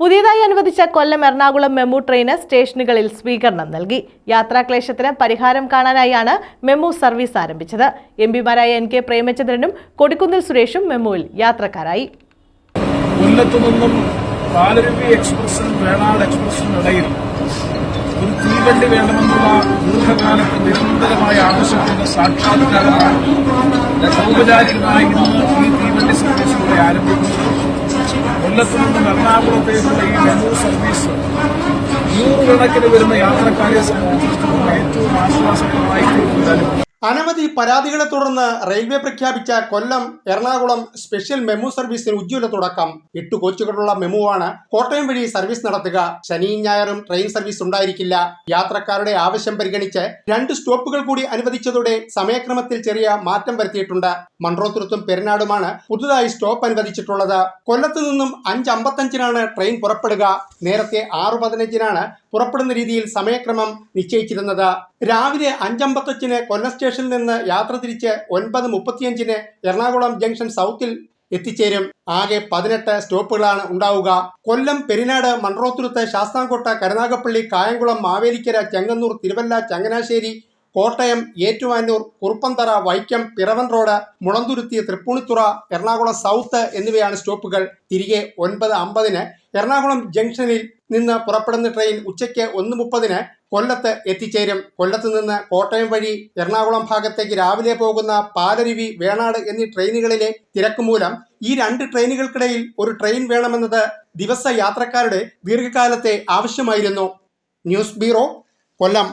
പുതിയതായി അനുവദിച്ച Kollam Ernakulam MEMU train സ്റ്റേഷനുകളിൽ സ്വീകരണം നൽകി. യാത്രാക്ലേശത്തിന് പരിഹാരം കാണാനായാണ് മെമു സർവീസ് ആരംഭിച്ചത്. എം പിമാരായ എൻ കെ പ്രേമചന്ദ്രനും കൊടിക്കുന്നിൽ സുരേഷും മെമുവിൽ യാത്രക്കാരായി. കൊല്ലത്തു നിന്നും പാലരുവി എക്സ്പ്രസിനും വേണാട് എക്സ്പ്രസിനും ഇടയിൽ ഒരു തീവണ്ടി വേണമെന്നുള്ള ദീർഘകാലത്ത് നിരന്തരമായ ആവശ്യത്തിന്റെ സാക്ഷാത്കാരമാണ് ഔപചാരികമായി ഇന്ന് ഈ തീവണ്ടി സർവീസിലൂടെ ആരംഭിക്കുന്നത്. കൊല്ലത്തു നിന്നും എറണാകുളത്തേക്കുള്ള ഈ ഡെമോ സർവീസ് നൂറുകണക്കിന് വരുന്ന യാത്രക്കാരെ സംബന്ധിച്ചിടത്തോളം ഏറ്റവും ആശ്വാസകരമായി അനവധി പരാതികളെ തുടർന്ന് റെയിൽവേ പ്രഖ്യാപിച്ച കൊല്ലം എറണാകുളം സ്പെഷ്യൽ മെമു സർവീസിന് ഉജ്ജ്വല തുടക്കം. എട്ട് കോച്ചുകളുള്ള മെമുവാണ് കോട്ടയം വഴി സർവീസ് നടത്തുക. ശനിയും ഞായറും ട്രെയിൻ സർവീസ് ഉണ്ടായിരിക്കില്ല. യാത്രക്കാരുടെ ആവശ്യം പരിഗണിച്ച് രണ്ട് സ്റ്റോപ്പുകൾ കൂടി അനുവദിച്ചതോടെ സമയക്രമത്തിൽ ചെറിയ മാറ്റം വരുത്തിയിട്ടുണ്ട്. മൺട്രോത്തുരുത്തും പെരുന്നാടുമാണ് പുതുതായി സ്റ്റോപ്പ് അനുവദിച്ചിട്ടുള്ളത്. കൊല്ലത്തു നിന്നും അഞ്ച് അമ്പത്തഞ്ചിനാണ് ട്രെയിൻ പുറപ്പെടുക. നേരത്തെ ആറ് പതിനഞ്ചിനാണ് പുറപ്പെടുന്ന രീതിയിൽ സമയക്രമം നിശ്ചയിച്ചിരുന്നത്. രാവിലെ അഞ്ചമ്പത്തഞ്ചിന് കൊല്ലം സ്റ്റേഷനിൽ നിന്ന് യാത്ര തിരിച്ച് ഒൻപത് മുപ്പത്തിയഞ്ചിന് എറണാകുളം ജംഗ്ഷൻ സൗത്തിൽ എത്തിച്ചേരും. ആകെ പതിനെട്ട് സ്റ്റോപ്പുകളാണ് ഉണ്ടാവുക. കൊല്ലം പെരിനാട് മൺറോത്തുരുത്ത് ശാസ്താംകോട്ട കരുനാഗപ്പള്ളി കായംകുളം മാവേലിക്കര ചെങ്ങന്നൂർ തിരുവല്ല ചങ്ങനാശ്ശേരി കോട്ടയം ഏറ്റുമാനൂർ കുറുപ്പന്തറ വൈക്കം പിറവൻ റോഡ് മുളന്തുരുത്തി തൃപ്പൂണിത്തുറ എറണാകുളം സൗത്ത് എന്നിവയാണ് സ്റ്റോപ്പുകൾ. തിരികെ ഒൻപത് അമ്പതിന് എറണാകുളം ജംഗ്ഷനിൽ നിന്ന് പുറപ്പെടുന്ന ട്രെയിൻ ഉച്ചയ്ക്ക് ഒന്ന് മുപ്പതിന് കൊല്ലത്ത് എത്തിച്ചേരും. കൊല്ലത്ത് നിന്ന് കോട്ടയം വഴി എറണാകുളം ഭാഗത്തേക്ക് രാവിലെ പോകുന്ന പാലരുവി വേണാട് എന്നീ ട്രെയിനുകളിലെ തിരക്ക് മൂലം ഈ രണ്ട് ട്രെയിനുകൾക്കിടയിൽ ഒരു ട്രെയിൻ വേണമെന്നത് ദിവസ യാത്രക്കാരുടെ ദീർഘകാലത്തെ ആവശ്യമായിരുന്നു. News bureau Kollam.